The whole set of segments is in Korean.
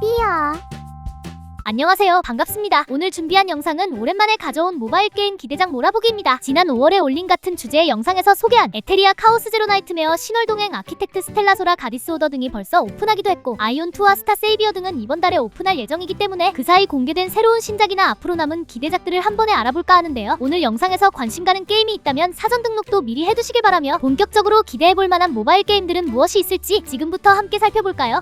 삐야. 안녕하세요. 반갑습니다. 오늘 준비한 영상은 오랜만에 가져온 모바일 게임 기대작 몰아보기입니다. 지난 5월에 올린 같은 주제의 영상에서 소개한 에테리아 카오스 제로 나이트메어 신월동행 아키텍트 스텔라소라 가디스 오더 등이 벌써 오픈하기도 했고 아이온2와 스타 세이비어 등은 이번 달에 오픈할 예정이기 때문에 그 사이 공개된 새로운 신작이나 앞으로 남은 기대작들을 한 번에 알아볼까 하는데요. 오늘 영상에서 관심 가는 게임이 있다면 사전 등록도 미리 해두시길 바라며 본격적으로 기대해볼 만한 모바일 게임들은 무엇이 있을지 지금부터 함께 살펴볼까요?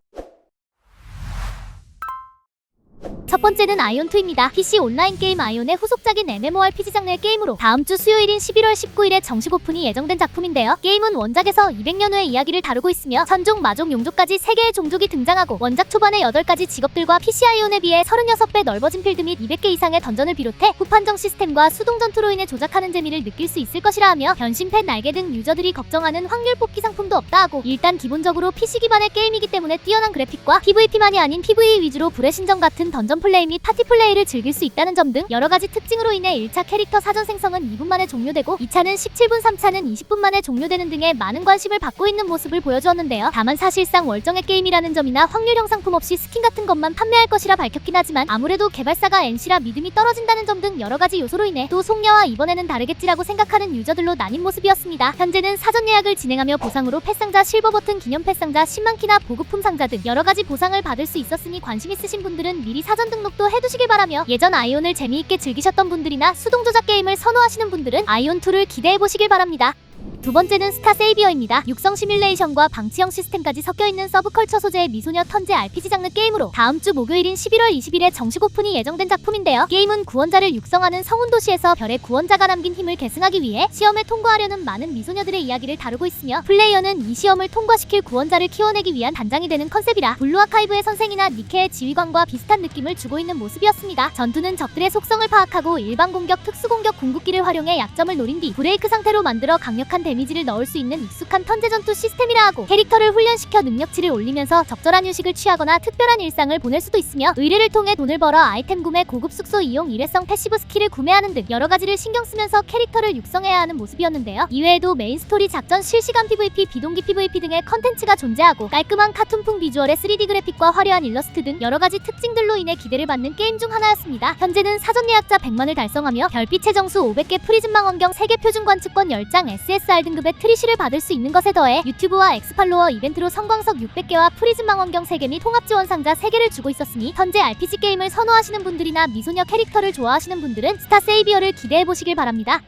첫 번째는 아이온2입니다. PC 온라인 게임 아이온의 후속작인 MMORPG 장르의 게임으로 다음 주 수요일인 11월 19일에 정식 오픈이 예정된 작품인데요. 게임은 원작에서 200년 후의 이야기를 다루고 있으며 천종, 마족, 용족까지 3개의 종족이 등장하고 원작 초반의 8가지 직업들과 PC 아이온에 비해 36배 넓어진 필드 및 200개 이상의 던전을 비롯해 후판정 시스템과 수동 전투로 인해 조작하는 재미를 느낄 수 있을 것이라 하며 변신 펫 날개 등 유저들이 걱정하는 확률 뽑기 상품도 없다 하고 일단 기본적으로 PC 기반의 게임이기 때문에 뛰어난 그래픽과 PVP만이 아닌 PVE 위주로 불의 신전 같은 던전 플레이 및 파티 플레이를 즐길 수 있다는 점 등 여러 가지 특징으로 인해 1차 캐릭터 사전 생성은 2분 만에 종료되고 2차는 17분, 3차는 20분 만에 종료되는 등의 많은 관심을 받고 있는 모습을 보여주었는데요. 다만 사실상 월정의 게임이라는 점이나 확률형 상품 없이 스킨 같은 것만 판매할 것이라 밝혔긴 하지만 아무래도 개발사가 NC라 믿음이 떨어진다는 점 등 여러 가지 요소로 인해 또 속녀와 이번에는 다르겠지라고 생각하는 유저들로 나뉜 모습이었습니다. 현재는 사전 예약을 진행하며 보상으로 펫상자 실버 버튼 기념 펫상자 10만 키나 보급품 상자 등 여러 가지 보상을 받을 수 있었으니 관심 있으신 분들은 미리 사전 등록도 해두시길 바라며 예전 아이온을 재미있게 즐기셨던 분들이나 수동 조작 게임을 선호하시는 분들은 아이온2를 기대해 보시길 바랍니다. 두 번째는 스타 세이비어입니다. 육성 시뮬레이션과 방치형 시스템까지 섞여 있는 서브컬처 소재의 미소녀 턴제 RPG 장르 게임으로 다음 주 목요일인 11월 20일에 정식 오픈이 예정된 작품인데요. 게임은 구원자를 육성하는 성운 도시에서 별의 구원자가 남긴 힘을 계승하기 위해 시험에 통과하려는 많은 미소녀들의 이야기를 다루고 있으며 플레이어는 이 시험을 통과시킬 구원자를 키워내기 위한 단장이 되는 컨셉이라 블루 아카이브의 선생이나 니케의 지휘관과 비슷한 느낌을 주고 있는 모습이었습니다. 전투는 적들의 속성을 파악하고 일반 공격, 특수 공격 궁극기를 활용해 약점을 노린 뒤 브레이크 상태로 만들어 강력한 데미지를 넣을 수 있는 익숙한 턴제 전투 시스템이라 하고 캐릭터를 훈련시켜 능력치를 올리면서 적절한 휴식을 취하거나 특별한 일상을 보낼 수도 있으며 의뢰를 통해 돈을 벌어 아이템 구매, 고급 숙소 이용, 일회성 패시브 스킬을 구매하는 등 여러 가지를 신경 쓰면서 캐릭터를 육성해야 하는 모습이었는데요. 이외에도 메인 스토리 작전, 실시간 PVP, 비동기 PVP 등의 컨텐츠가 존재하고 깔끔한 카툰풍 비주얼의 3D 그래픽과 화려한 일러스트 등 여러 가지 특징들로 인해 기대를 받는 게임 중 하나였습니다. 현재는 사전 예약자 100만을 달성하며 별빛의 정수 500개 프리즘망 원경 3개 표준 관측권 10장 SSR 등급의 트리시를 받을 수 있는 것에 더해 유튜브와 엑스팔로워 이벤트로 성광석 600개와 프리즘 망 원경 3개 및 통합 지원 상자 3개를 주고 있었으니 현재 RPG 게임을 선호하시는 분들이나 미소녀 캐릭터를 좋아하시는 분들은 스타 세이비어를 기대해 보시길 바랍니다.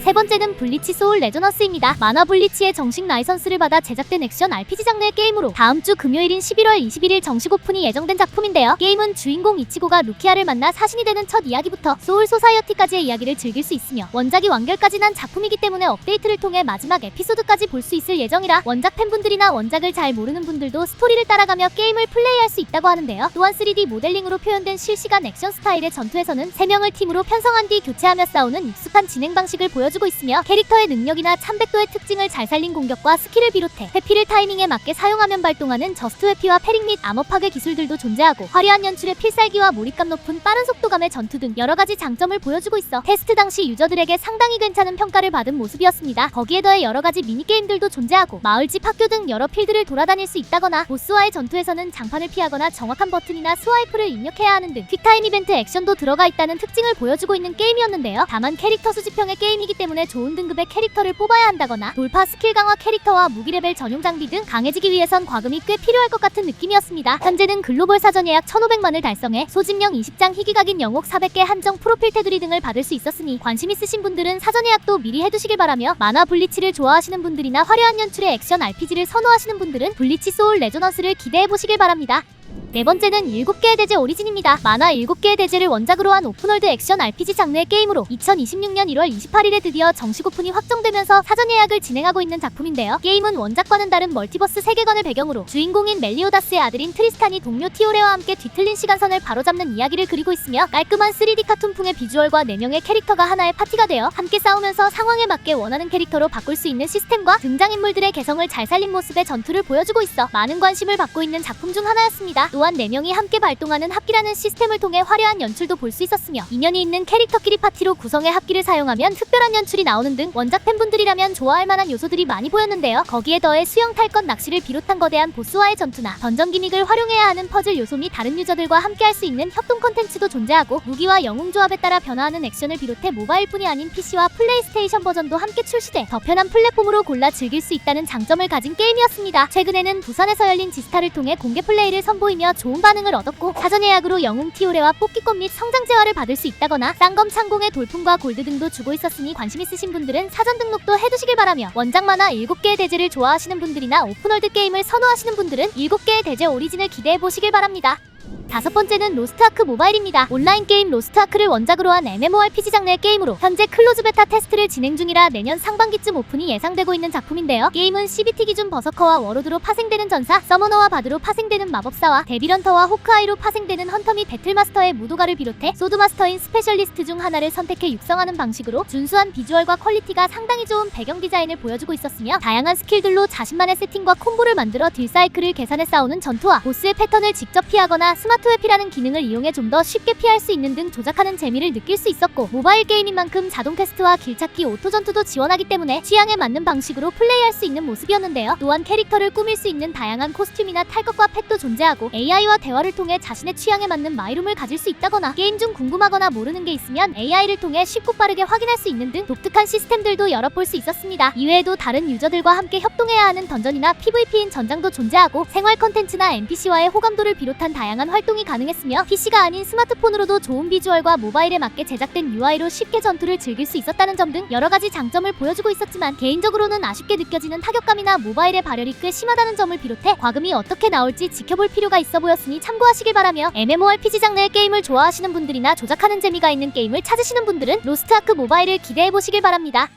세 번째는 블리치 소울 레저너스입니다. 만화 블리치의 정식 라이선스를 받아 제작된 액션 RPG 장르의 게임으로 다음 주 금요일인 11월 21일 정식 오픈이 예정된 작품인데요. 게임은 주인공 이치고가 루키아를 만나 사신이 되는 첫 이야기부터 소울 소사이어티까지의 이야기를 즐길 수 있으며 원작이 완결까지 난 작품이기 때문에 업데이트를 통해 마지막 에피소드까지 볼 수 있을 예정이라 원작 팬분들이나 원작을 잘 모르는 분들도 스토리를 따라가며 게임을 플레이할 수 있다고 하는데요. 또한 3D 모델링으로 표현된 실시간 액션 스타일의 전투에서는 3명을 팀으로 편성한 뒤 교체하며 싸우는 익숙한 진행 방식을 보여주고 있으며 캐릭터의 능력이나 참백도의 특징을 잘 살린 공격과 스킬을 비롯해 회피를 타이밍에 맞게 사용하면 발동하는 저스트 회피와 패링 및 암호 파괴 기술들도 존재하고 화려한 연출의 필살기와 몰입감 높은 빠른 속도감의 전투 등 여러 가지 장점을 보여주고 있어 테스트 당시 유저들에게 상당히 괜찮은 평가를 받은 모습이었습니다. 거기에 더해 여러 가지 미니게임들도 존재하고 마을집 학교 등 여러 필드를 돌아다닐 수 있다거나 보스와의 전투에서는 장판을 피하거나 정확한 버튼이나 스와이프를 입력해야 하는 등 퀵타임 이벤트 액션도 들어가 있다는 특징을 보여주고 있는 게임이었는데요. 다만 캐릭터 수집형의 게임 이기 때문에 좋은 등급의 캐릭터를 뽑아야 한다거나 돌파 스킬 강화 캐릭터와 무기 레벨 전용 장비 등 강해지기 위해선 과금이 꽤 필요할 것 같은 느낌이었습니다. 현재는 글로벌 사전 예약 1,500만을 달성해 소집령 20장 희귀각인 영옥 400개 한정 프로필 테두리 등을 받을 수 있었으니 관심 있으신 분들은 사전 예약도 미리 해두시길 바라며 만화 블리치를 좋아하시는 분들이나 화려한 연출의 액션 RPG를 선호하시는 분들은 블리치 소울 레저넌스를 기대해 보시길 바랍니다. 네 번째는 7개의 대제 오리진입니다. 만화 7개의 대제를 원작으로 한 오픈월드 액션 RPG 장르의 게임으로 2026년 1월 28일에 드디어 정식 오픈이 확정되면서 사전 예약을 진행하고 있는 작품인데요. 게임은 원작과는 다른 멀티버스 세계관을 배경으로 주인공인 멜리오다스의 아들인 트리스탄이 동료 티오레와 함께 뒤틀린 시간선을 바로잡는 이야기를 그리고 있으며 깔끔한 3D 카툰풍의 비주얼과 4명의 캐릭터가 하나의 파티가 되어 함께 싸우면서 상황에 맞게 원하는 캐릭터로 바꿀 수 있는 시스템과 등장인물들의 개성을 잘 살린 모습의 전투를 보여주고 있어 많은 관심을 받고 있는 작품 중 하나였습니다. 또한 4명이 함께 발동하는 합기라는 시스템을 통해 화려한 연출도 볼 수 있었으며 인연이 있는 캐릭터끼리 파티로 구성의 합기를 사용하면 특별한 연출이 나오는 등 원작 팬분들이라면 좋아할 만한 요소들이 많이 보였는데요. 거기에 더해 수영 탈것 낚시를 비롯한 거대한 보스와의 전투나 던전 기믹을 활용해야 하는 퍼즐 요소 및 다른 유저들과 함께 할 수 있는 협동 컨텐츠도 존재하고 무기와 영웅 조합에 따라 변화하는 액션을 비롯해 모바일뿐이 아닌 PC와 플레이스테이션 버전도 함께 출시돼 더 편한 플랫폼으로 골라 즐길 수 있다는 장점을 가진 게임이었습니다. 최근에는 부산에서 열린 지스타를 통해 공개 플레이를 선보이며 좋은 반응을 얻었고 사전 예약으로 영웅 티오레와 뽑기권 및 성장 재화를 받을 수 있다거나 쌍검 창공의 돌풍과 골드 등도 주고 있었으니 관심 있으신 분들은 사전 등록도 해두시길 바라며 원작 만화 7개의 대제를 좋아하시는 분들이나 오픈월드 게임을 선호하시는 분들은 7개의 대제 오리진을 기대해 보시길 바랍니다. 다섯 번째는 로스트아크 모바일입니다. 온라인 게임 로스트아크를 원작으로 한 MMORPG 장르의 게임으로 현재 클로즈 베타 테스트를 진행 중이라 내년 상반기쯤 오픈이 예상되고 있는 작품인데요. 게임은 CBT 기준 버서커와 워로드로 파생되는 전사, 서머너와 바드로 파생되는 마법사와 데빌런터와 호크아이로 파생되는 헌터 및 배틀마스터의 무도가를 비롯해 소드마스터인 스페셜리스트 중 하나를 선택해 육성하는 방식으로 준수한 비주얼과 퀄리티가 상당히 좋은 배경 디자인을 보여주고 있었으며 다양한 스킬들로 자신만의 세팅과 콤보를 만들어 딜사이클을 계산해 싸우는 전투와 보스의 패턴을 직접 피하거나 스마트 웨피라는 기능을 이용해 좀 더 쉽게 피할 수 있는 등 조작하는 재미를 느낄 수 있었고 모바일 게임인 만큼 자동 퀘스트와 길찾기 오토 전투도 지원하기 때문에 취향에 맞는 방식으로 플레이할 수 있는 모습이었는데요. 또한 캐릭터를 꾸밀 수 있는 다양한 코스튬이나 탈 것과 펫도 존재하고 AI와 대화를 통해 자신의 취향에 맞는 마이룸을 가질 수 있다거나 게임 중 궁금하거나 모르는 게 있으면 AI를 통해 쉽고 빠르게 확인할 수 있는 등 독특한 시스템들도 열어볼 수 있었습니다. 이외에도 다른 유저들과 함께 협동해야 하는 던전이나 PVP인 전장도 존재하고 생활 컨텐츠나 NPC와의 호감도를 비롯한 다양한 활동 이 가능했으며 PC가 아닌 스마트폰으로도 좋은 비주얼과 모바일에 맞게 제작된 UI로 쉽게 전투를 즐길 수 있었다는 점 등 여러 가지 장점을 보여주고 있었지만 개인적으로는 아쉽게 느껴지는 타격감이나 모바일의 발열이 꽤 심하다는 점을 비롯해 과금이 어떻게 나올지 지켜볼 필요가 있어 보였으니 참고하시길 바라며 MMORPG 장르의 게임을 좋아하시는 분들이나 조작하는 재미가 있는 게임을 찾으시는 분들은 로스트아크 모바일을 기대해 보시길 바랍니다.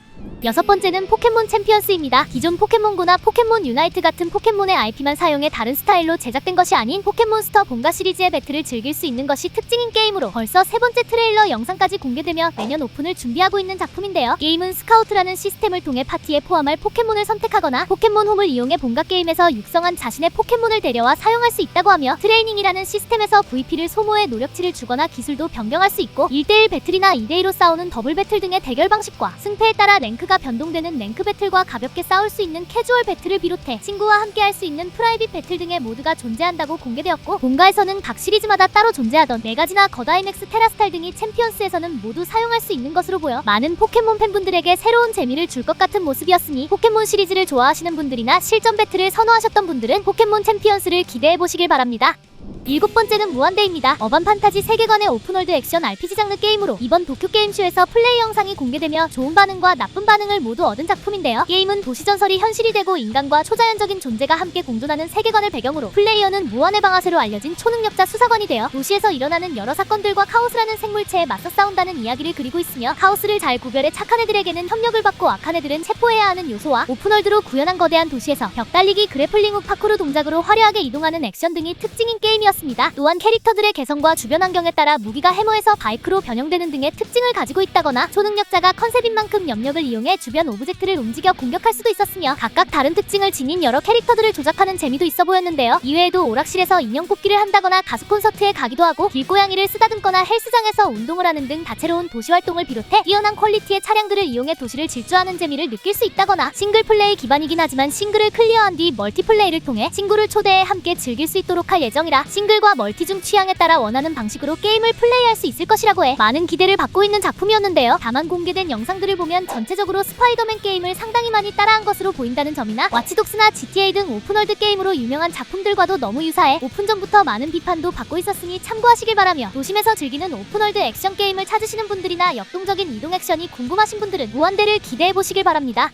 여섯 번째는 포켓몬 챔피언스입니다. 기존 포켓몬고나 포켓몬 유나이트 같은 포켓몬의 IP만 사용해 다른 스타일로 제작된 것이 아닌 포켓몬스터 본가 시리즈의 배틀을 즐길 수 있는 것이 특징인 게임으로 벌써 세 번째 트레일러 영상까지 공개되며 내년 오픈을 준비하고 있는 작품인데요. 게임은 스카우트라는 시스템을 통해 파티에 포함할 포켓몬을 선택하거나 포켓몬 홈을 이용해 본가 게임에서 육성한 자신의 포켓몬을 데려와 사용할 수 있다고 하며 트레이닝이라는 시스템에서 VP를 소모해 노력치를 주거나 기술도 변경할 수 있고 1대1 배틀이나 2대2로 싸우는 더블 배틀 등의 대결 방식과 승패에 따라 랭크가 변동되는 랭크 배틀과 가볍게 싸울 수 있는 캐주얼 배틀을 비롯해 친구와 함께 할 수 있는 프라이빗 배틀 등의 모드가 존재한다고 공개되었고 본가에서는 각 시리즈마다 따로 존재하던 네 가지나 거다이맥스 테라스탈 등이 챔피언스에서는 모두 사용할 수 있는 것으로 보여 많은 포켓몬 팬분들에게 새로운 재미를 줄 것 같은 모습이었으니 포켓몬 시리즈를 좋아하시는 분들이나 실전 배틀을 선호하셨던 분들은 포켓몬 챔피언스를 기대해 보시길 바랍니다. 일곱 번째는 무한대입니다. 어반 판타지 세계관의 오픈월드 액션 RPG 장르 게임으로 이번 도쿄 게임쇼에서 플레이 영상이 공개되며 좋은 반응과 나쁜 반응을 모두 얻은 작품인데요. 게임은 도시 전설이 현실이 되고 인간과 초자연적인 존재가 함께 공존하는 세계관을 배경으로 플레이어는 무한의 방아쇠로 알려진 초능력자 수사관이 되어 도시에서 일어나는 여러 사건들과 카오스라는 생물체에 맞서 싸운다는 이야기를 그리고 있으며 카오스를 잘 구별해 착한 애들에게는 협력을 받고 악한 애들은 체포해야 하는 요소와 오픈월드로 구현한 거대한 도시에서 벽 달리기 그래플링 후 파쿠르 동작으로 화려하게 이동하는 액션 등이 특징인 게임이었습니다. 또한 캐릭터들의 개성과 주변 환경에 따라 무기가 해머에서 바이크로 변형되는 등의 특징을 가지고 있다거나 초능력자가 컨셉인 만큼 염력을 이용해 주변 오브젝트를 움직여 공격할 수도 있었으며 각각 다른 특징을 지닌 여러 캐릭터들을 조작하는 재미도 있어 보였는데요. 이외에도 오락실에서 인형 뽑기를 한다거나 가수 콘서트에 가기도 하고 길고양이를 쓰다듬거나 헬스장에서 운동을 하는 등 다채로운 도시 활동을 비롯해 뛰어난 퀄리티의 차량들을 이용해 도시를 질주하는 재미를 느낄 수 있다거나 싱글 플레이 기반이긴 하지만 싱글을 클리어한 뒤 멀티플레이를 통해 친구를 초대해 함께 즐길 수 있도록 할 예정이라 싱글과 멀티 중 취향에 따라 원하는 방식으로 게임을 플레이할 수 있을 것이라고 해 많은 기대를 받고 있는 작품이었는데요. 다만 공개된 영상들을 보면 전체적으로 스파이더맨 게임을 상당히 많이 따라한 것으로 보인다는 점이나 와치독스나 GTA 등 오픈월드 게임으로 유명한 작품들과도 너무 유사해 오픈 전부터 많은 비판도 받고 있었으니 참고하시길 바라며 도심에서 즐기는 오픈월드 액션 게임을 찾으시는 분들이나 역동적인 이동 액션이 궁금하신 분들은 무한대를 기대해 보시길 바랍니다.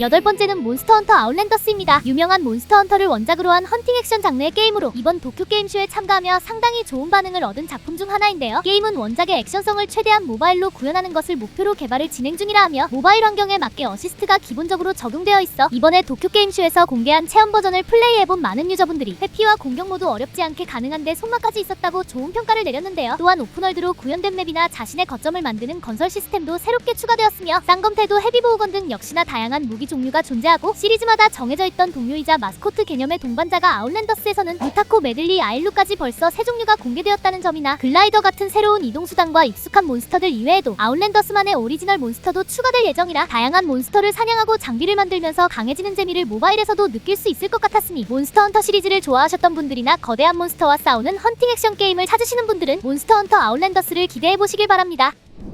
여덟 번째는 몬스터 헌터 아웃랜더스입니다. 유명한 몬스터 헌터를 원작으로 한 헌팅 액션 장르의 게임으로 이번 도쿄 게임쇼에 참가하며 상당히 좋은 반응을 얻은 작품 중 하나인데요. 게임은 원작의 액션성을 최대한 모바일로 구현하는 것을 목표로 개발을 진행 중이라 하며 모바일 환경에 맞게 어시스트가 기본적으로 적용되어 있어 이번에 도쿄 게임쇼에서 공개한 체험 버전을 플레이해본 많은 유저분들이 회피와 공격 모두 어렵지 않게 가능한데 손맛까지 있었다고 좋은 평가를 내렸는데요. 또한 오픈월드로 구현된 맵이나 자신의 거점을 만드는 건설 시스템도 새롭게 추가되었으며 쌍검태도 헤비보호건 등 역시나 다양한 무기 종류가 존재하고 시리즈마다 정해져 있던 동료이자 마스코트 개념의 동반자가 아웃랜더스에서는 루타코 메들리 아일루까지 벌써 세 종류가 공개되었다는 점이나 글라이더 같은 새로운 이동 수단과 익숙한 몬스터들 이외에도 아웃랜더스만의 오리지널 몬스터도 추가될 예정이라 다양한 몬스터를 사냥하고 장비를 만들면서 강해지는 재미를 모바일에서도 느낄 수 있을 것 같았으니 몬스터 헌터 시리즈를 좋아하셨던 분들이나 거대한 몬스터와 싸우는 헌팅 액션 게임을 찾으시는 분들은 몬스터 헌터 아웃랜더스를 기대해 보시길 바랍니다.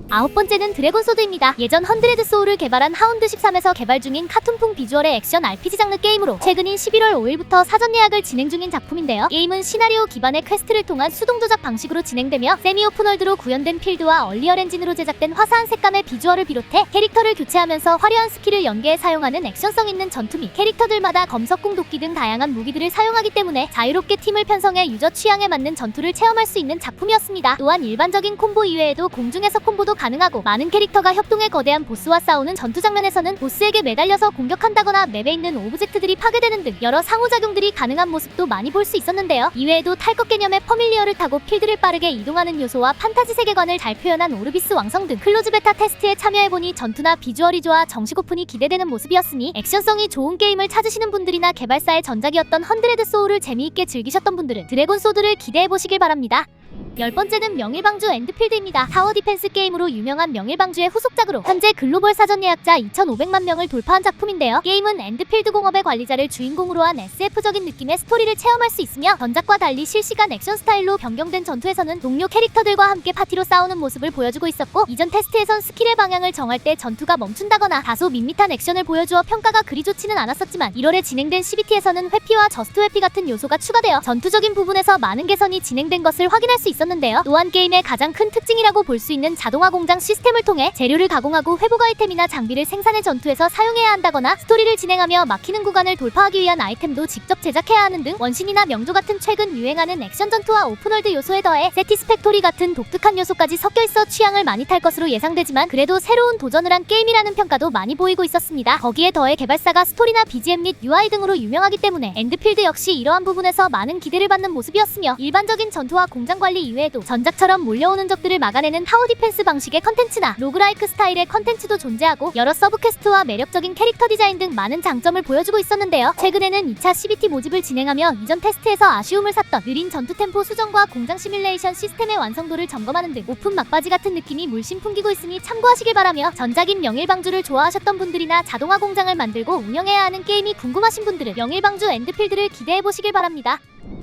아홉 번째는 드래곤 소드입니다. 예전 헌드레드 소울을 개발한 하운드 13에서 개발 중인 카툰풍 비주얼의 액션 RPG 장르 게임으로 최근인 11월 5일부터 사전 예약을 진행 중인 작품인데요. 게임은 시나리오 기반의 퀘스트를 통한 수동 조작 방식으로 진행되며 세미 오픈월드로 구현된 필드와 얼리얼 엔진으로 제작된 화사한 색감의 비주얼을 비롯해 캐릭터를 교체하면서 화려한 스킬을 연계해 사용하는 액션성 있는 전투 및 캐릭터들마다 검석궁 도끼 등 다양한 무기들을 사용하기 때문에 자유롭게 팀을 편성해 유저 취향에 맞는 전투를 체험할 수 있는 작품이었습니다. 또한 일반적인 콤보 이외에도 공중에서 콤보 도 가능하고 많은 캐릭터가 협동해 거대한 보스와 싸우는 전투 장면에서는 보스에게 매달려서 공격한다거나 맵에 있는 오브젝트들이 파괴되는 등 여러 상호작용들이 가능한 모습도 많이 볼 수 있었는데요. 이외에도 탈것 개념의 퍼밀리어를 타고 필드를 빠르게 이동하는 요소와 판타지 세계관을 잘 표현한 오르비스 왕성 등 클로즈 베타 테스트에 참여해보니 전투나 비주얼이 좋아 정식 오픈이 기대되는 모습이었으니 액션성이 좋은 게임을 찾으시는 분들이나 개발사의 전작이었던 헌드레드 소울을 재미있게 즐기셨던 분들은 드래곤 소드를 기대해보시길 바랍니다. 열 번째는 명일방주 엔드필드입니다. 타워 디펜스 게임으로 유명한 명일방주의 후속작으로 현재 글로벌 사전 예약자 2,500만 명을 돌파한 작품인데요. 게임은 엔드필드 공업의 관리자를 주인공으로 한 SF적인 느낌의 스토리를 체험할 수 있으며 전작과 달리 실시간 액션 스타일로 변경된 전투에서는 동료 캐릭터들과 함께 파티로 싸우는 모습을 보여주고 있었고 이전 테스트에선 스킬의 방향을 정할 때 전투가 멈춘다거나 다소 밋밋한 액션을 보여주어 평가가 그리 좋지는 않았었지만 1월에 진행된 CBT에서는 회피와 저스트 회피 같은 요소가 추가되어 전투적인 부분에서 많은 개선이 진행된 것을 확인할 수 있었 는데요. 또한 게임의 가장 큰 특징이라고 볼 수 있는 자동화 공장 시스템을 통해 재료를 가공하고 회복 아이템이나 장비를 생산해 전투에서 사용해야 한다거나 스토리를 진행하며 막히는 구간을 돌파하기 위한 아이템도 직접 제작해야 하는 등 원신이나 명조 같은 최근 유행하는 액션 전투와 오픈월드 요소에 더해 세티스팩토리 같은 독특한 요소까지 섞여 있어 취향을 많이 탈 것으로 예상되지만 그래도 새로운 도전을 한 게임이라는 평가도 많이 보이고 있었습니다. 거기에 더해 개발사가 스토리나 BGM 및 UI 등으로 유명하기 때문에 엔드필드 역시 이러한 부분에서 많은 기대를 받는 모습이었으며 일반적인 전투와 공장 관리 이외에도 전작처럼 몰려오는 적들을 막아내는 타워 디펜스 방식의 컨텐츠나 로그라이크 스타일의 컨텐츠도 존재하고 여러 서브 퀘스트와 매력적인 캐릭터 디자인 등 많은 장점을 보여주고 있었는데요. 최근에는 2차 CBT 모집을 진행하며 이전 테스트에서 아쉬움을 샀던 느린 전투 템포 수정과 공장 시뮬레이션 시스템의 완성도를 점검하는 등 오픈 막바지 같은 느낌이 물씬 풍기고 있으니 참고하시길 바라며 전작인 명일방주를 좋아하셨던 분들이나 자동화 공장을 만들고 운영해야 하는 게임이 궁금하신 분들은 명일방주 엔드필드를 기대해 보시길 바랍니다.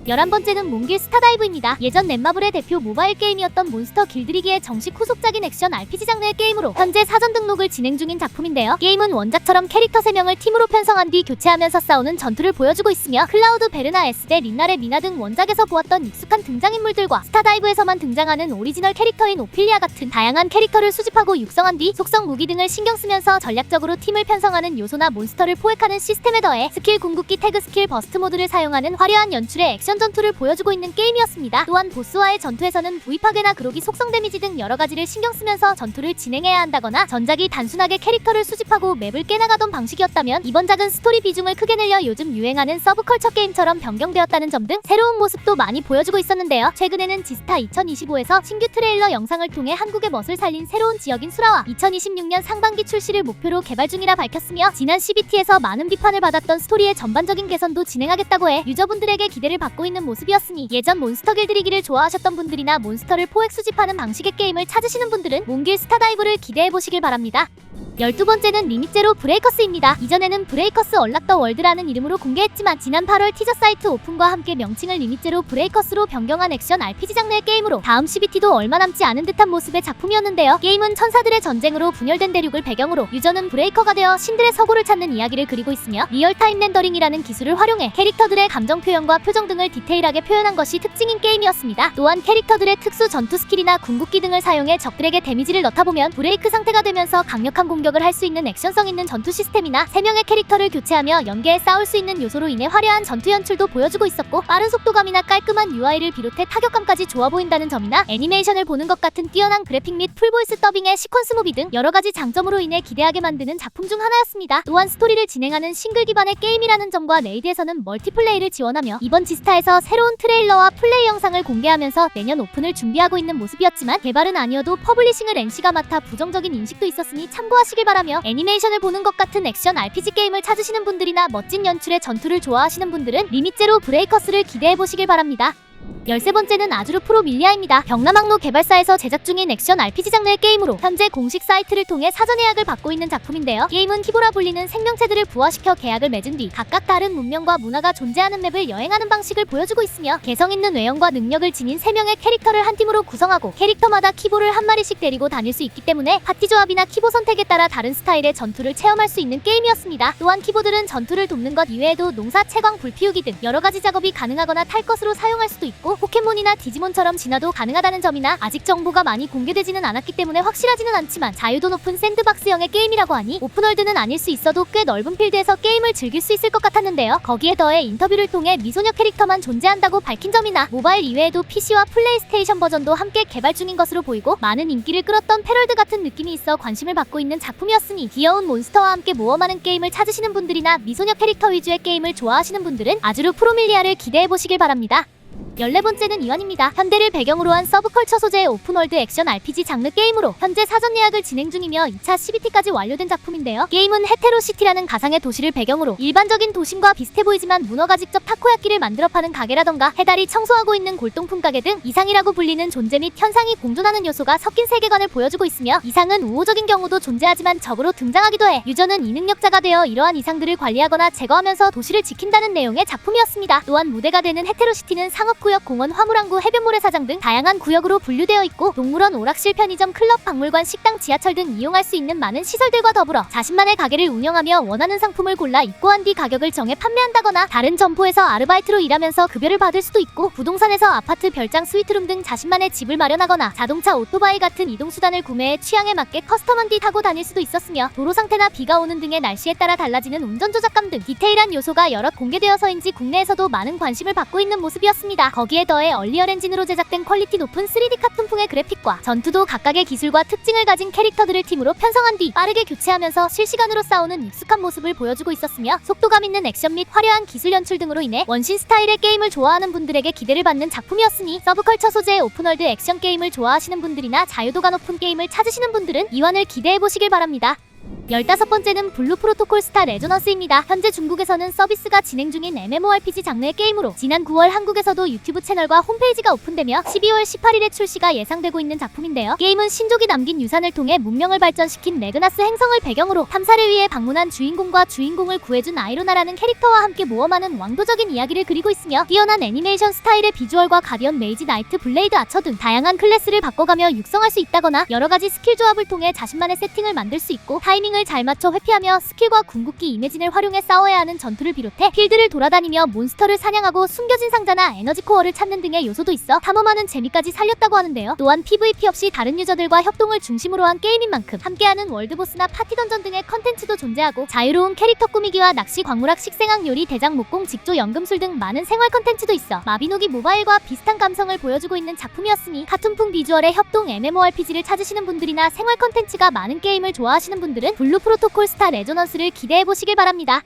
11번째는 몽길 스타다이브입니다. 예전 넷마블의 대표 모바일 게임이었던 몬스터 길들이기의 정식 후속작인 액션 RPG 장르의 게임으로 현재 사전 등록을 진행 중인 작품인데요. 게임은 원작처럼 캐릭터 3명을 팀으로 편성한 뒤 교체하면서 싸우는 전투를 보여주고 있으며 클라우드 베르나 에스데 린나레 미나 등 원작에서 보았던 익숙한 등장인물들과 스타다이브에서만 등장하는 오리지널 캐릭터인 오피리아 같은 다양한 캐릭터를 수집하고 육성한 뒤 속성 무기 등을 신경 쓰면서 전략적으로 팀을 편성하는 요소나 몬스터를 포획하는 시스템에 더해 스킬 궁극기 태그 스킬 버스트 모드를 사용하는 화려한 연출의 액션 전투를 보여주고 있는 게임이었습니다. 또한 보스와의 전투에서는 파괴나 그로기 속성 데미지 등 여러 가지를 신경 쓰면서 전투를 진행해야 한다거나 전작이 단순하게 캐릭터를 수집하고 맵을 깨나가던 방식이었다면 이번 작은 스토리 비중을 크게 늘려 요즘 유행하는 서브컬처 게임처럼 변경되었다는 점 등 새로운 모습도 많이 보여주고 있었는데요. 최근에는 지스타 2025에서 신규 트레일러 영상을 통해 한국의 멋을 살린 새로운 지역인 수라와 2026년 상반기 출시를 목표로 개발 중이라 밝혔으며 지난 CBT에서 많은 비판을 받았던 스토리의 전반적인 개선도 진행하겠다고 해 유저분들에게 기대를 받고 있는 모습이었으니 예전 몬스터 길들이기를 좋아하셨던 분들이나 몬스터를 포획 수집하는 방식의 게임을 찾으시는 분들은 몽길 스타다이브를 기대해 보시길 바랍니다. 12번째는 리밋제로 브레이커스입니다. 이전에는 브레이커스 얼락더 월드라는 이름으로 공개했지만 지난 8월 티저 사이트 오픈과 함께 명칭을 리밋제로 브레이커스로 변경한 액션 RPG 장르의 게임으로 다음 CBT도 얼마 남지 않은 듯한 모습의 작품이었는데요. 게임은 천사들의 전쟁으로 분열된 대륙을 배경으로 유저는 브레이커가 되어 신들의 서고를 찾는 이야기를 그리고 있으며 리얼타임 렌더링이라는 기술을 활용해 캐릭터들의 감정 표현과 표정 등을 디테일하게 표현한 것이 특징인 게임이었습니다. 또한 캐릭터들의 특수 전투 스킬이나 궁극기 등을 사용해 적들에게 데미지를 넣다 보면 브레이크 상태가 되면서 강력한 공격을 할 수 있는 액션성 있는 전투 시스템이나 3명의 캐릭터를 교체하며 연계해 싸울 수 있는 요소로 인해 화려한 전투 연출도 보여주고 있었고 빠른 속도감이나 깔끔한 UI를 비롯해 타격감까지 좋아 보인다는 점이나 애니메이션을 보는 것 같은 뛰어난 그래픽 및 풀보이스 더빙의 시퀀스 무비 등 여러 가지 장점으로 인해 기대하게 만드는 작품 중 하나였습니다. 또한 스토리를 진행하는 싱글 기반의 게임이라는 점과 레이드에서는 멀티플레이를 지원하며 이번 지스타에서 새로운 트레일러와 플레이 영상을 공개하면서 내년 오픈을 준비하고 있는 모습이었지만 개발은 아니어도 퍼블리싱을 NC가 맡아 부정적인 인식도 있었으니 참고 참고하시길 바라며 애니메이션을 보는 것 같은 액션 RPG 게임을 찾으시는 분들이나 멋진 연출의 전투를 좋아하시는 분들은 리밋제로 브레이커스를 기대해보시길 바랍니다. 열세 번째는 아주르 프로 밀리아입니다. 경남항로 개발사에서 제작 중인 액션 RPG 장르의 게임으로 현재 공식 사이트를 통해 사전 예약을 받고 있는 작품인데요. 게임은 키보라 불리는 생명체들을 부화시켜 계약을 맺은 뒤 각각 다른 문명과 문화가 존재하는 맵을 여행하는 방식을 보여주고 있으며 개성 있는 외형과 능력을 지닌 3명의 캐릭터를 한 팀으로 구성하고 캐릭터마다 키보를 한 마리씩 데리고 다닐 수 있기 때문에 파티 조합이나 키보 선택에 따라 다른 스타일의 전투를 체험할 수 있는 게임이었습니다. 또한 키보들은 전투를 돕는 것 이외에도 농사, 채광, 불 피우기 등 여러 가지 작업이 가능하거나 탈 것으로 사용할 수도 있고 포켓몬이나 디지몬처럼 진화도 가능하다는 점이나 아직 정보가 많이 공개되지는 않았기 때문에 확실하지는 않지만 자유도 높은 샌드박스형의 게임이라고 하니 오픈월드는 아닐 수 있어도 꽤 넓은 필드에서 게임을 즐길 수 있을 것 같았는데요. 거기에 더해 인터뷰를 통해 미소녀 캐릭터만 존재한다고 밝힌 점이나 모바일 이외에도 PC와 플레이스테이션 버전도 함께 개발 중인 것으로 보이고 많은 인기를 끌었던 패럴드 같은 느낌이 있어 관심을 받고 있는 작품이었으니 귀여운 몬스터와 함께 모험하는 게임을 찾으시는 분들이나 미소녀 캐릭터 위주의 게임을 좋아하시는 분들은 아주르 프로밀리아를 기대해 보시길 바랍니다. 14번째는 이완입니다. 현대를 배경으로 한 서브컬처 소재의 오픈월드 액션 RPG 장르 게임으로 현재 사전 예약을 진행 중이며 2차 CBT까지 완료된 작품인데요. 게임은 헤테로시티라는 가상의 도시를 배경으로 일반적인 도심과 비슷해 보이지만 문어가 직접 타코야끼를 만들어 파는 가게라던가 해달이 청소하고 있는 골동품 가게 등 이상이라고 불리는 존재 및 현상이 공존하는 요소가 섞인 세계관을 보여주고 있으며 이상은 우호적인 경우도 존재하지만 적으로 등장하기도 해 유저는 이 능력자가 되어 이러한 이상들을 관리하거나 제거하면서 도시를 지킨다는 내용의 작품이었습니다. 또한 무대가 되는 헤테로시티는 상업 구역, 공원, 화물항구, 해변 모래 사장 등 다양한 구역으로 분류되어 있고 동물원, 오락실, 편의점, 클럽, 박물관, 식당, 지하철 등 이용할 수 있는 많은 시설들과 더불어 자신만의 가게를 운영하며 원하는 상품을 골라 입고한 뒤 가격을 정해 판매한다거나 다른 점포에서 아르바이트로 일하면서 급여를 받을 수도 있고 부동산에서 아파트, 별장, 스위트룸 등 자신만의 집을 마련하거나 자동차, 오토바이 같은 이동수단을 구매해 취향에 맞게 커스텀한 뒤 타고 다닐 수도 있었으며 도로 상태나 비가 오는 등의 날씨에 따라 달라지는 운전 조작감 등 디테일한 요소가 여럿 공개되어서인지 국내에서도 많은 관심을 받고 있는 모습이었습니다. 거기에 더해 얼리얼 엔진으로 제작된 퀄리티 높은 3D 카툰풍의 그래픽과 전투도 각각의 기술과 특징을 가진 캐릭터들을 팀으로 편성한 뒤 빠르게 교체하면서 실시간으로 싸우는 익숙한 모습을 보여주고 있었으며 속도감 있는 액션 및 화려한 기술 연출 등으로 인해 원신 스타일의 게임을 좋아하는 분들에게 기대를 받는 작품이었으니 서브컬처 소재의 오픈월드 액션 게임을 좋아하시는 분들이나 자유도가 높은 게임을 찾으시는 분들은 이완을 기대해 보시길 바랍니다. 열다섯 번째는 블루 프로토콜 스타 레저넌스입니다. 현재 중국에서는 서비스가 진행 중인 MMORPG 장르의 게임으로 지난 9월 한국에서도 유튜브 채널과 홈페이지가 오픈되며 12월 18일에 출시가 예상되고 있는 작품인데요. 게임은 신족이 남긴 유산을 통해 문명을 발전시킨 레그나스 행성을 배경으로 탐사를 위해 방문한 주인공과 주인공을 구해준 아이로나라는 캐릭터와 함께 모험하는 왕도적인 이야기를 그리고 있으며 뛰어난 애니메이션 스타일의 비주얼과 가디언 메이지 나이트 블레이드 아처 등 다양한 클래스를 바꿔가며 육성할 수 있다거나 여러 가지 스킬 조합을 통해 자신만의 세팅을 만들 수 있고 타이밍을 잘 맞춰 회피하며 스킬과 궁극기 이매진을 활용해 싸워야 하는 전투를 비롯해 필드를 돌아다니며 몬스터를 사냥하고 숨겨진 상자나 에너지 코어를 찾는 등의 요소도 있어 탐험하는 재미까지 살렸다고 하는데요. 또한 PVP 없이 다른 유저들과 협동을 중심으로 한 게임인 만큼 함께하는 월드보스나 파티 던전 등의 컨텐츠도 존재하고 자유로운 캐릭터 꾸미기와 낚시, 광물학, 식생학 요리, 대장, 목공, 직조, 연금술 등 많은 생활 컨텐츠도 있어 마비노기 모바일과 비슷한 감성을 보여주고 있는 작품이었으니 카툰풍 비주얼의 협동 MMORPG를 찾으시는 분들이나 생활 컨텐츠가 많은 게임을 좋아하시는 분들은 블루 프로토콜 스타 레조넌스를 기대해 보시길 바랍니다.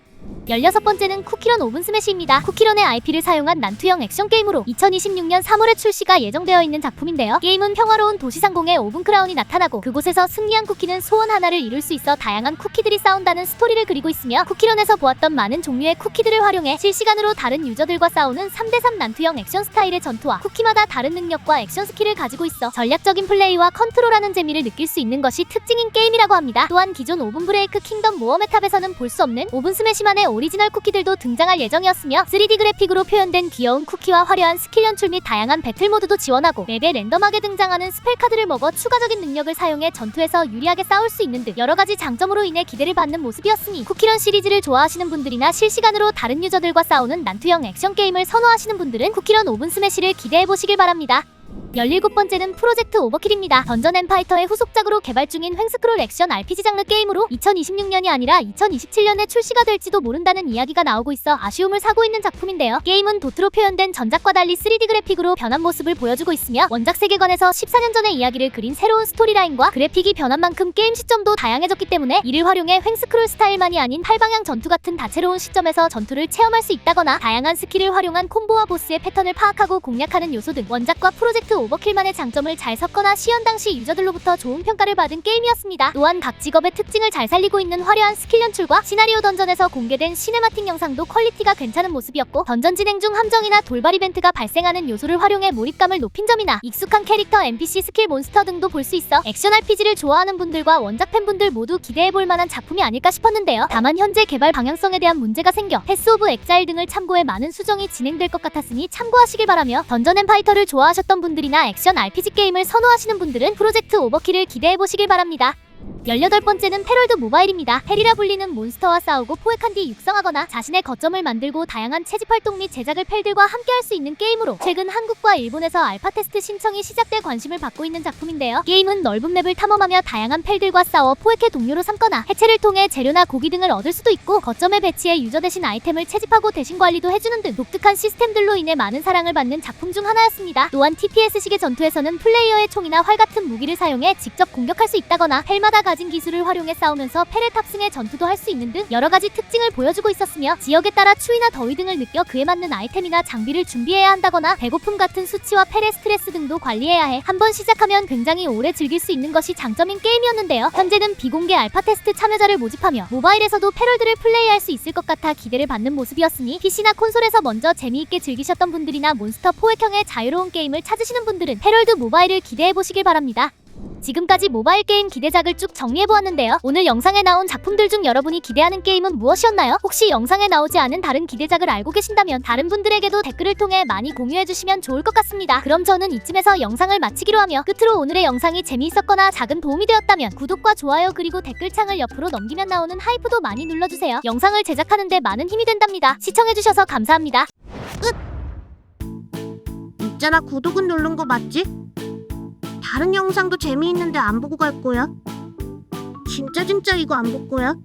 16번째는 쿠키런 오븐 스매시입니다. 쿠키런의 IP를 사용한 난투형 액션 게임으로 2026년 3월에 출시가 예정되어 있는 작품인데요. 게임은 평화로운 도시 상공에 오븐 크라운이 나타나고 그곳에서 승리한 쿠키는 소원 하나를 이룰 수 있어 다양한 쿠키들이 싸운다는 스토리를 그리고 있으며 쿠키런에서 보았던 많은 종류의 쿠키들을 활용해 실시간으로 다른 유저들과 싸우는 3대3 난투형 액션 스타일의 전투와 쿠키마다 다른 능력과 액션 스킬을 가지고 있어 전략적인 플레이와 컨트롤하는 재미를 느낄 수 있는 것이 특징인 게임이라고 합니다. 또한 기존 오븐 브레이크 킹덤 모험의 탑에서는 볼 수 없는 오븐 스매시만의 오리지널 쿠키들도 등장할 예정이었으며 3D 그래픽으로 표현된 귀여운 쿠키와 화려한 스킬 연출 및 다양한 배틀 모드도 지원하고 맵에 랜덤하게 등장하는 스펠 카드를 먹어 추가적인 능력을 사용해 전투에서 유리하게 싸울 수 있는 등 여러 가지 장점으로 인해 기대를 받는 모습이었으니 쿠키런 시리즈를 좋아하시는 분들이나 실시간으로 다른 유저들과 싸우는 난투형 액션 게임을 선호하시는 분들은 쿠키런 오븐 스매시를 기대해 보시길 바랍니다. 17번째는 프로젝트 오버킬입니다. 던전 앤 파이터의 후속작으로 개발 중인 횡스크롤 액션 RPG 장르 게임으로 2026년이 아니라 2027년에 출시가 될지도 모른다는 이야기가 나오고 있어 아쉬움을 사고 있는 작품인데요. 게임은 도트로 표현된 전작과 달리 3D 그래픽으로 변한 모습을 보여주고 있으며 원작 세계관에서 14년 전의 이야기를 그린 새로운 스토리라인과 그래픽이 변한 만큼 게임 시점도 다양해졌기 때문에 이를 활용해 횡스크롤 스타일만이 아닌 팔방향 전투 같은 다채로운 시점에서 전투를 체험할 수 있다거나 다양한 스킬을 활용한 콤보와 보스의 패턴을 파악하고 공략하는 요소 등 원작과 프로젝트 오버킬만의 장점을 잘 섞거나 시연 당시 유저들로부터 좋은 평가를 받은 게임이었습니다. 또한 각 직업의 특징을 잘 살리고 있는 화려한 스킬 연출과 시나리오 던전에서 공개된 시네마틱 영상도 퀄리티가 괜찮은 모습이었고 던전 진행 중 함정이나 돌발 이벤트가 발생하는 요소를 활용해 몰입감을 높인 점이나 익숙한 캐릭터 NPC 스킬 몬스터 등도 볼 수 있어 액션 RPG를 좋아하는 분들과 원작 팬분들 모두 기대해볼 만한 작품이 아닐까 싶었는데요. 다만 현재 개발 방향성에 대한 문제가 생겨 패스 오브 엑자일 등을 참고해 많은 수정이 진행될 것 같았으니 참고하시길 바라며 던전 앤 파이터를 좋아하셨던 분들 이나 액션 RPG 게임을 선호하시는 분들은 프로젝트 오버킬을 기대해 보시길 바랍니다. 18번째는 패럴드 모바일입니다. 헬이라 불리는 몬스터와 싸우고 포획한 뒤 육성하거나 자신의 거점을 만들고 다양한 채집 활동 및 제작을 펠들과 함께 할 수 있는 게임으로 최근 한국과 일본에서 알파 테스트 신청이 시작돼 관심을 받고 있는 작품인데요. 게임은 넓은 맵을 탐험하며 다양한 펠들과 싸워 포획해 동료로 삼거나 해체를 통해 재료나 고기 등을 얻을 수도 있고 거점에 배치해 유저 대신 아이템을 채집하고 대신 관리도 해주는 등 독특한 시스템들로 인해 많은 사랑을 받는 작품 중 하나였습니다. 또한 TPS식의 전투에서는 플레이어의 총이나 활 같은 무기를 사용해 직접 공격할 수 있다거나 헬마 다 가진 기술을 활용해 싸우면서 펠의 탑승의 전투도 할 수 있는 등 여러 가지 특징을 보여주고 있었으며 지역에 따라 추위나 더위 등을 느껴 그에 맞는 아이템이나 장비를 준비해야 한다거나 배고픔 같은 수치와 펠의 스트레스 등도 관리해야 해 한 번 시작하면 굉장히 오래 즐길 수 있는 것이 장점인 게임이었는데요. 현재는 비공개 알파 테스트 참여자를 모집하며 모바일에서도 패럴드를 플레이할 수 있을 것 같아 기대를 받는 모습이었으니 PC나 콘솔에서 먼저 재미있게 즐기셨던 분들이나 몬스터 포획형의 자유로운 게임을 찾으시는 분들은 패럴드 모바일을 기대해 보시길 바랍니다. 지금까지 모바일 게임 기대작을 쭉 정리해보았는데요. 오늘 영상에 나온 작품들 중 여러분이 기대하는 게임은 무엇이었나요? 혹시 영상에 나오지 않은 다른 기대작을 알고 계신다면 다른 분들에게도 댓글을 통해 많이 공유해주시면 좋을 것 같습니다. 그럼 저는 이쯤에서 영상을 마치기로 하며 끝으로 오늘의 영상이 재미있었거나 작은 도움이 되었다면 구독과 좋아요 그리고 댓글창을 옆으로 넘기면 나오는 하이프도 많이 눌러주세요. 영상을 제작하는데 많은 힘이 된답니다. 시청해주셔서 감사합니다. 있잖아 구독은 누른 거 맞지? 다른 영상도 재미있는데 안 보고 갈 거야? 진짜 진짜 이거 안 볼 거야?